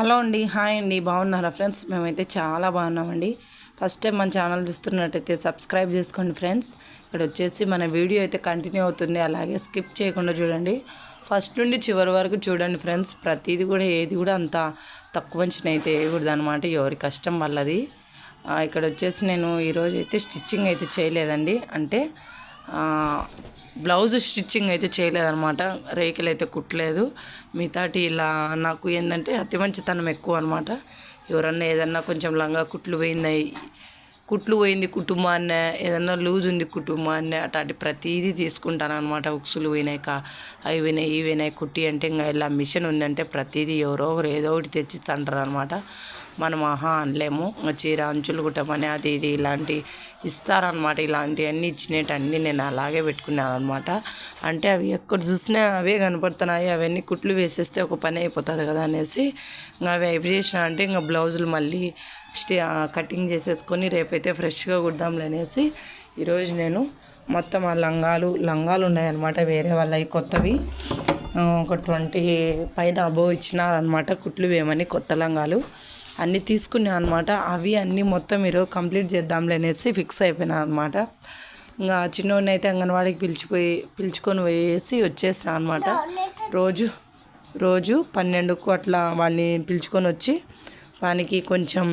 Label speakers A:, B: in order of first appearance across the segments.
A: Hello అండి hi అండి బాగున్నారా ఫ్రెండ్స్? మేమైతే చాలా బాగున్నామండి. ఫస్ట్ టైం మన ఛానల్ చూస్తున్నట్టయితే సబ్స్క్రైబ్ చేసుకోండి ఫ్రెండ్స్. ఇక్కడ వచ్చేసి మన వీడియో అయితే కంటిన్యూ అవుతుంది అలాగే స్కిప్ చేయకుండా చూడండి. ఫస్ట్ నుండి చివరి వరకు చూడండి ఫ్రెండ్స్ ప్రతిదీ కూడా ఏది కూడా అంత తక్కువ అంచనా అయితే వేయకూడదు అనమాట ఎవరి కష్టం వల్లది ఇక్కడ వచ్చేసి నేను ఈరోజు అయితే స్టిచ్చింగ్ అయితే చేయలేదండి. అంటే బ్లౌజ్ స్టిచ్చింగ్ అయితే చేయలేదన్నమాట. రేకులు అయితే కుట్టలేదు. మిగతాటి ఇలా నాకు ఏంటంటే అతి మంచితనం ఎక్కువ అనమాట ఎవరన్నా ఏదన్నా కొంచెం లంగా కుట్లు పోయింది కుట్లు పోయింది కుటుంబాన్ని ఏదన్నా లూజ్ ఉంది కుటుంబాన్ని అట్లాంటి ప్రతిదీ తీసుకుంటాను అనమాట ఉక్సులు పోయినాయి కా అవి పోయినాయి ఇవి పోయినాయి కుట్టి అంటే ఇంకా ఇలా మిషన్ ఉందంటే ప్రతిదీ ఎవరో ఒకరు ఏదో ఒకటి తెచ్చి అంటారు అనమాట మనం ఆహా అనలేము. ఇంకా చీర అంచులు కుట్టమని అది ఇది ఇలాంటి ఇస్తారనమాట. ఇలాంటివన్నీ ఇచ్చినట్టు అన్నీ నేను అలాగే పెట్టుకున్నాను అనమాట అంటే అవి ఎక్కడ చూసినా అవే కనపడుతున్నాయి. అవన్నీ కుట్లు వేసేస్తే ఒక పని అయిపోతుంది కదా అనేసి ఇంకా అవి అయిపోయి చేసిన అంటే ఇంకా బ్లౌజులు మళ్ళీ కటింగ్ చేసేసుకొని రేపైతే ఫ్రెష్గా కుడదాంలే అనేసి ఈరోజు నేను మొత్తం ఆ లంగాలు లంగాలు ఉన్నాయన్నమాట వేరే వాళ్ళవి కొత్తవి. ఒక ట్వంటీ పైన అబోవ్ ఇచ్చినారనమాట కుట్లు వేయమని కొత్త లంగాలు. అన్నీ తీసుకున్నాను అనమాట అవి అన్నీ మొత్తం ఈరోజు కంప్లీట్ చేద్దాంలే అనేసి ఫిక్స్ అయిపోయినారనమాట ఇంకా చిన్నోడిని అయితే అంగన్వాడికి పిలిచిపోయి పిలుచుకొని పోయేసి వచ్చేసిన అనమాట రోజు రోజు పన్నెండుకు అట్లా వాడిని పిలుచుకొని వచ్చి వానికి కొంచెం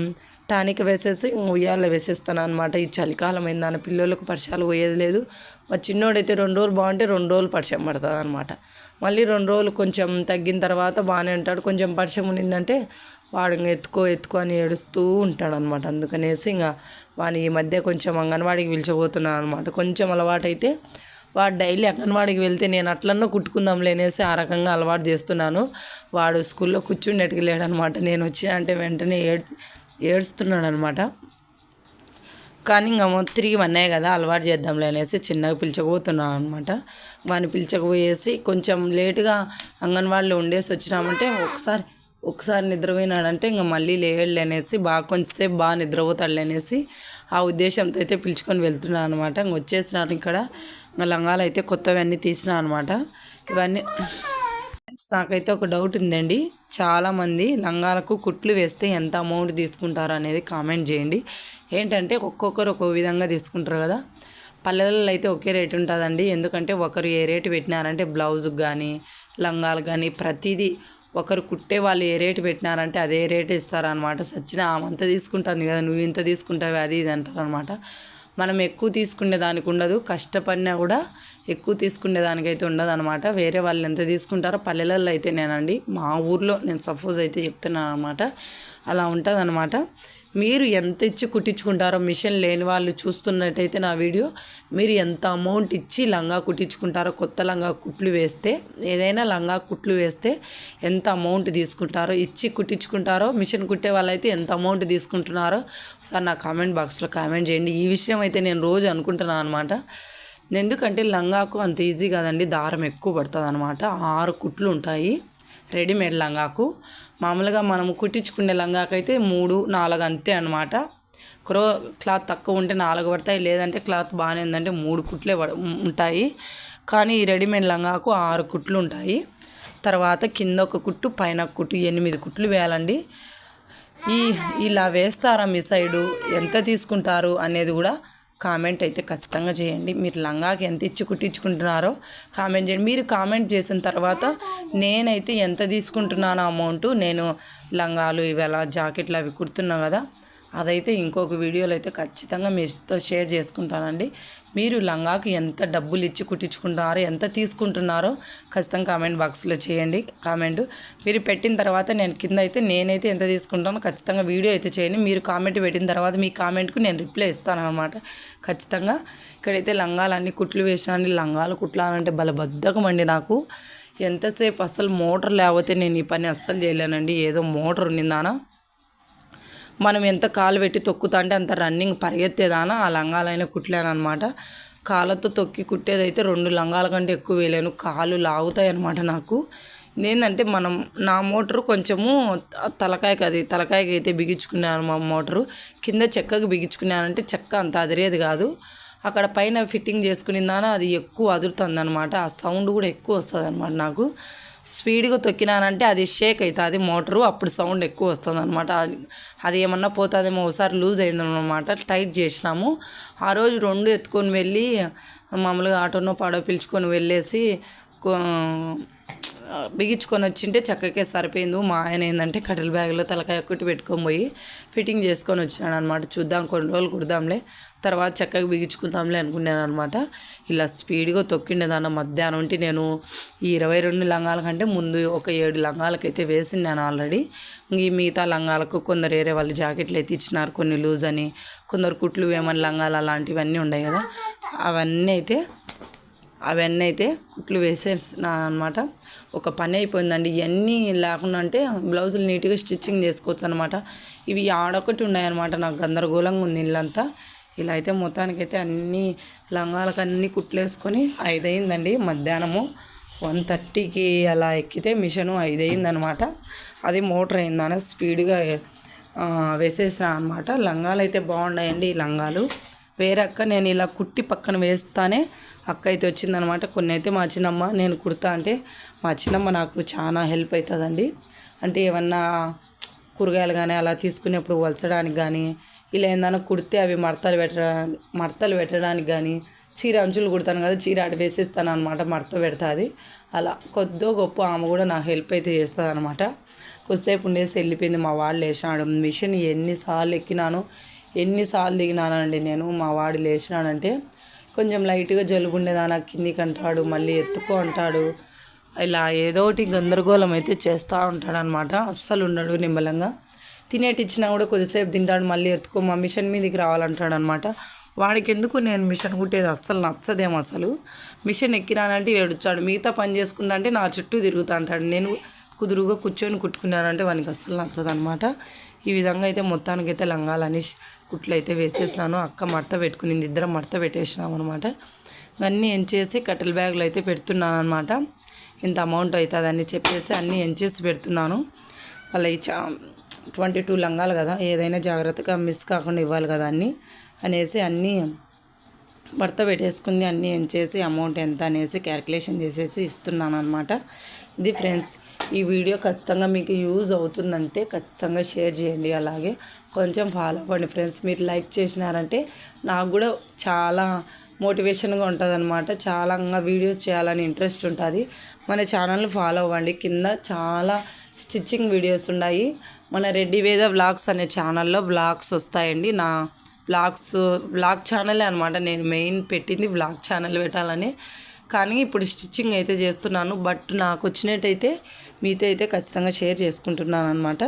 A: టానిక్ వేసేసి ఉయ్యాల వేసేస్తాను అనమాట ఈ చలికాలం అయిందని పిల్లలకు పరిచయాలు పోయేది లేదు. మా చిన్నోడైతే రెండు రోజులు బాగుంటే రెండు రోజులు పరిచయం పడుతుంది అనమాట మళ్ళీ రెండు రోజులు కొంచెం తగ్గిన తర్వాత బాగానే ఉంటాడు. కొంచెం పరిచయం ఉండిందంటే వాడు ఇంకా ఎత్తుకో ఎత్తుకో అని ఏడుస్తూ ఉంటాడు అనమాట అందుకనేసి ఇంకా వాని ఈ మధ్య కొంచెం అంగన్వాడికి పిలిచిపోతున్నాను అనమాట కొంచెం అలవాటైతే వాడు డైలీ అంగన్వాడికి వెళ్తే నేను అట్లన్నా కుట్టుకుందాం లేనేసి ఆ రకంగా అలవాటు చేస్తున్నాను. వాడు స్కూల్లో కూర్చుండేటికి లేడనమాట నేను వచ్చి అంటే వెంటనే ఏడు ఏడుస్తున్నాడు అనమాట కానీ ఇంకా తిరిగి అన్నాయి కదా అలవాటు చేద్దాంలే అనేసి చిన్నగా పిలిచకపోతున్నాను అనమాట వాడిని పిలిచకపోయేసి కొంచెం లేటుగా అంగన్వాడిలో ఉండేసి వచ్చినామంటే ఒకసారి ఒకసారి నిద్రపోయినాడంటే ఇంకా మళ్ళీ లేయడలే అనేసి బాగా కొంచెంసేపు బాగా నిద్రపోతాడులే అనేసి ఆ ఉద్దేశంతో అయితే పిలుచుకొని వెళ్తున్నాను అనమాట ఇంక వచ్చేసినాను ఇక్కడ. ఇంకా లంగాలు అయితే కొత్తవన్నీ తీసినా అనమాట ఇవన్నీ నాకైతే ఒక డౌట్ ఉందండి. చాలామంది లంగాలకు కుట్లు వేస్తే ఎంత అమౌంట్ తీసుకుంటారు అనేది కామెంట్ చేయండి. ఏంటంటే ఒక్కొక్కరు ఒక్కో విధంగా తీసుకుంటారు కదా. పల్లెలలో అయితే ఒకే రేట్ ఉంటుందండి. ఎందుకంటే ఒకరు ఏ రేటు పెట్టినారంటే బ్లౌజ్కి కానీ లంగాలు కానీ ప్రతిదీ ఒకరు కుట్టే వాళ్ళు ఏ రేటు పెట్టినారంటే అదే రేటు ఇస్తారనమాట ఆమె ఆమంత తీసుకుంటుంది కదా నువ్వు ఇంత తీసుకుంటావు అది ఇది అంటారనమాట మనం ఎక్కువ తీసుకునే దానికి ఉండదు. కష్టపడినా కూడా ఎక్కువ తీసుకునే దానికైతే ఉండదు అనమాట వేరే వాళ్ళు ఎంత తీసుకుంటారో పల్లెలలో అయితే నేనండి మా ఊర్లో నేను సపోజ్ అయితే చెప్తున్నాను అనమాట అలా ఉంటుంది మీరు ఎంత ఇచ్చి కుట్టించుకుంటారో మిషన్ లేని వాళ్ళు చూస్తున్నట్టయితే నా వీడియో మీరు ఎంత అమౌంట్ ఇచ్చి లంగా కుట్టించుకుంటారో కొత్త లంగా కుట్లు వేస్తే ఏదైనా లంగా కుట్లు వేస్తే ఎంత అమౌంట్ తీసుకుంటారో ఇచ్చి కుట్టించుకుంటారో మిషన్ కుట్టే వాళ్ళైతే ఎంత అమౌంట్ తీసుకుంటున్నారో ఒకసారి నా కామెంట్ బాక్స్లో కామెంట్ చేయండి. ఈ విషయం అయితే నేను రోజు అనుకుంటున్నాను అనమాట ఎందుకంటే లంగాకు అంత ఈజీ కాదండి దారం ఎక్కువ పడుతుంది అనమాట ఆరు కుట్లు ఉంటాయి రెడీమేడ్ లంగాకు. మామూలుగా మనం కుట్టించుకునే లంగాకు అయితే మూడు నాలుగు అంతే అనమాట క్రో క్లాత్ తక్కువ ఉంటే నాలుగు పడతాయి లేదంటే క్లాత్ బాగానే ఉందంటే మూడు కుట్లే ఉంటాయి. కానీ ఈ రెడీమేడ్ లంగాకు ఆరు కుట్లు ఉంటాయి. తర్వాత కింద ఒక కుట్టు పైన కుట్టు ఎనిమిది కుట్లు వేయాలండి. ఈ ఇలా వేస్తారా మీ సైడు? ఎంత తీసుకుంటారు అనేది కూడా కామెంట్ అయితే ఖచ్చితంగా చేయండి. మీరు లంగాకి ఎంత ఇచ్చి కుట్టించుకుంటున్నారో కామెంట్ చేయండి. మీరు కామెంట్ చేసిన తర్వాత నేనైతే ఎంత తీసుకుంటున్నాను అమౌంట్? నేను లంగాలు ఇవాళ జాకెట్లు అవి కుడుతున్నాం కదా అదైతే ఇంకొక వీడియోలో అయితే ఖచ్చితంగా మీతో షేర్ చేసుకుంటానండి. మీరు లంగాకి ఎంత డబ్బులు ఇచ్చి కుట్టించుకుంటున్నారో ఎంత తీసుకుంటున్నారో ఖచ్చితంగా కామెంట్ బాక్స్లో చేయండి. కామెంట్. మీరు పెట్టిన తర్వాత నేను కింద అయితే నేనైతే ఎంత తీసుకుంటానో ఖచ్చితంగా వీడియో అయితే చేయండి. మీరు కామెంట్ పెట్టిన తర్వాత మీ కామెంట్కు నేను రిప్లై ఇస్తాను అనమాట ఖచ్చితంగా ఇక్కడైతే లంగాలన్నీ కుట్లు వేసినాను లంగాలు కుట్లాలంటే బలబద్ధకం అండి నాకు. ఎంతసేపు అసలు మోటార్ లేకపోతే నేను ఈ పని అస్సలు చేయలేనండి. ఏదో మోటార్ ఉండిందానా మనం ఎంత కాలు పెట్టి తొక్కుతా అంటే అంత రన్నింగ్ పరిగెత్తేదానా? ఆ లంగాలైన కుట్లేను అనమాట కాళ్ళతో తొక్కి కుట్టేదైతే రెండు లంగాల కంటే ఎక్కువ వేయలేను. కాళ్ళు లాగుతాయి అనమాట నాకు. ఏంటంటే మనం నా మోటరు కొంచెము తలకాయకి అది తలకాయకి అయితే బిగించుకున్నాను మా మోటరు. కింద చెక్కకి బిగించుకున్నానంటే చెక్క అంత అదిరేది కాదు. అక్కడ పైన ఫిట్టింగ్ చేసుకునిందాన అది ఎక్కువ అదురుతుంది అనమాట ఆ సౌండ్ కూడా ఎక్కువ వస్తుంది అనమాట నాకు. స్పీడ్గా తొక్కినానంటే అది షేక్ అవుతుంది మోటరు అప్పుడు సౌండ్ ఎక్కువ వస్తుంది అనమాట అది ఏమన్నా పోతుందేమో ఒకసారి లూజ్ అయిందనమాట టైట్ చేసినాము. ఆ రోజు రెండు ఎత్తుకొని వెళ్ళి మామూలుగా ఆటోనో పాడో పిలుచుకొని వెళ్ళేసి బిగించుకొని వచ్చింటే చక్కకే సరిపోయింది. మా ఆయన ఏంటంటే కట్టెల బ్యాగ్లో తలకాయ ఒకటి పెట్టుకొని పోయి ఫిట్టింగ్ చేసుకొని వచ్చినాడు అనమాట చూద్దాం కొన్ని రోజులు కుడదాంలే తర్వాత చక్కగా బిగించుకుందాంలే అనుకున్నాను అనమాట ఇలా స్పీడ్గా తొక్కిండేదాన్న. మధ్యాహ్నం ఉంటే నేను ఈ ఇరవై రెండు లంగాల కంటే ముందు ఒక ఏడు లంగాలకైతే వేసినాను ఆల్రెడీ. ఈ మిగతా లంగాలకు కొందరు వేరే వాళ్ళు జాకెట్లు అయితే ఇచ్చినారు. కొన్ని లూజ్ అని కొందరు కుట్లు వేమని లంగాలు అలాంటివన్నీ ఉన్నాయి కదా అవన్నీ అయితే అవన్నీ అయితే కుట్లు వేసేసినాను అనమాట ఒక పని అయిపోయిందండి. ఇవన్నీ లేకుండా అంటే బ్లౌజులు నీట్గా స్టిచ్చింగ్ చేసుకోవచ్చు అనమాట ఇవి ఆడొకటి ఉన్నాయన్నమాట. నాకు గందరగోళంగా ఉంది ఇల్లంతా. ఇలా అయితే మొత్తానికైతే అన్ని లంగాలకు అన్ని కుట్లేసుకొని ఐదయిందండి మధ్యాహ్నము. వన్ థర్టీకి అలా ఎక్కితే మిషను ఐదయిందనమాట అది మోటార్ అయిందని స్పీడ్గా వేసేసిన అనమాట లంగాలు అయితే బాగున్నాయండి ఈ లంగాలు. వేరక్క నేను ఇలా కుట్టి పక్కన వేస్తానే అక్క అయితే వచ్చిందనమాట. కొన్ని అయితే మా చిన్నమ్మ నేను కుడతా అంటే మా చిన్నమ్మ నాకు చాలా హెల్ప్ అవుతుందండి అంటే ఏమన్నా కూరగాయలు కానీ అలా తీసుకునేప్పుడు వలచడానికి కానీ ఇలా ఏందన్నా కుడితే అవి మడతలు పెట్టడానికి మడతలు పెట్టడానికి కానీ చీర అంచులు కుడతాను కదా చీర అటు వేసేస్తాను అనమాట మడత పెడుతుంది. అలా కొద్దో గొప్ప ఆమె కూడా నాకు హెల్ప్ అయితే చేస్తుంది అనమాట కొద్దిసేపు ఉండేసి వెళ్ళిపోయింది మా వాడు లేచినాడు. మిషన్ ఎన్నిసార్లు ఎక్కినాను ఎన్నిసార్లు దిగినానండి నేను మా వాడు లేచినాడంటే కొంచెం లైట్గా జలుబు ఉండేదానా కిందికి అంటాడు మళ్ళీ ఎత్తుకో అంటాడు. ఇలా ఏదో ఒకటి గందరగోళం అయితే చేస్తూ ఉంటాడు అనమాట అస్సలు ఉండడు నిమ్మలంగా. తినేటి ఇచ్చినా కూడా కొద్దిసేపు తింటాడు మళ్ళీ ఎత్తుకో మా మిషన్ మీదకి రావాలంటాడు అనమాట వాడికి ఎందుకు నేను మిషన్ కుట్టేది? అస్సలు నచ్చదేమో అసలు. మిషన్ ఎక్కినానంటే ఏడుచాడు మిగతా పని చేసుకుంటా అంటే నా చుట్టూ తిరుగుతా అంటాడు నేను కుదురుగా కూర్చొని కుట్టుకున్నానంటే వానికి అస్సలు నచ్చదనమాట. ఈ విధంగా అయితే మొత్తానికి అయితే లంగాలు లంగాలని కుట్లు అయితే వేసేసినాను. అక్క మడత పెట్టుకునింది. ఇద్దరం మడత పెట్టేసినాం అనమాట అన్నీ ఎంచేసి కట్టెల బ్యాగులు అయితే పెడుతున్నాను అనమాట ఇంత అమౌంట్ అవుతుందని చెప్పేసి అన్నీ ఎంచేసి పెడుతున్నాను. వాళ్ళ ట్వంటీ టూ లంగాలు కదా. ఏదైనా జాగ్రత్తగా మిస్ కాకుండా ఇవ్వాలి కదా అన్నీ అనేసి అన్నీ భర్త పెట్టేసుకుంది అన్నీ ఎంచేసి అమౌంట్ ఎంత అనేసి క్యాల్కులేషన్ చేసేసి ఇస్తున్నాను అనమాట ఇది ఫ్రెండ్స్ ఈ వీడియో ఖచ్చితంగా మీకు యూజ్ అవుతుందంటే ఖచ్చితంగా షేర్ చేయండి అలాగే. కొంచెం ఫాలో అవ్వండి ఫ్రెండ్స్ మీరు లైక్ చేసినారంటే నాకు కూడా చాలా మోటివేషన్గా ఉంటుంది అనమాట చాలా వీడియోస్ చేయాలని ఇంట్రెస్ట్ ఉంటుంది. మన ఛానల్ని ఫాలో అవ్వండి. కింద చాలా స్టిచ్చింగ్ వీడియోస్ ఉన్నాయి. మన రెడ్డి వేద వ్లాగ్స్ అనే ఛానల్లో వ్లాగ్స్ వస్తాయండి. నా వ్లాగ్స్ వ్లాగ్ ఛానలే అనమాట నేను మెయిన్ పెట్టింది వ్లాగ్ ఛానల్ పెట్టాలని. కానీ ఇప్పుడు స్టిచ్చింగ్ అయితే చేస్తున్నాను. బట్ నాకు వచ్చినట్టయితే మీతో అయితే ఖచ్చితంగా షేర్ చేసుకుంటున్నాను అనమాట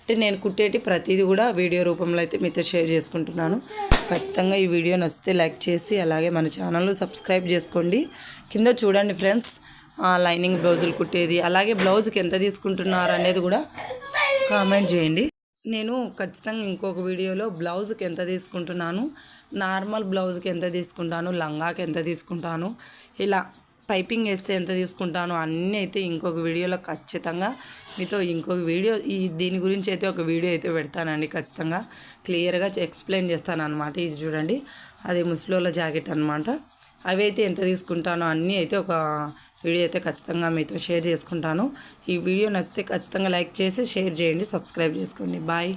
A: అంటే నేను కుట్టేటి ప్రతిదీ కూడా వీడియో రూపంలో అయితే మీతో షేర్ చేసుకుంటున్నాను. ఖచ్చితంగా ఈ వీడియో నచ్చితే లైక్ చేసి అలాగే మన ఛానల్ సబ్స్క్రైబ్ చేసుకోండి. కింద చూడండి ఫ్రెండ్స్ లైనింగ్ బ్లౌజులు కుట్టేది అలాగే బ్లౌజ్కి ఎంత తీసుకుంటున్నారు అనేది కూడా కామెంట్ చేయండి. నేను ఖచ్చితంగా ఇంకొక వీడియోలో బ్లౌజ్కి ఎంత తీసుకుంటున్నాను నార్మల్ బ్లౌజ్కి ఎంత తీసుకుంటాను లంగాకి ఎంత తీసుకుంటాను ఇలా పైపింగ్ వేస్తే ఎంత తీసుకుంటాను అన్నీ అయితే ఇంకొక వీడియోలో ఖచ్చితంగా మీతో ఇంకొక వీడియో ఈ దీని గురించి అయితే ఒక వీడియో అయితే పెడతానండి ఖచ్చితంగా. క్లియర్గా ఎక్స్ప్లెయిన్ చేస్తాను అనమాట ఇది చూడండి. అది ముస్లోల జాకెట్ అనమాట అవి అయితే ఎంత తీసుకుంటానో అన్నీ అయితే ఒక వీడియో అయితే ఖచ్చితంగా మీతో షేర్ చేసుకుంటాను. ఈ వీడియో నచ్చితే ఖచ్చితంగా లైక్ చేసి షేర్ చేయండి సబ్స్క్రైబ్ చేసుకోండి. బాయ్.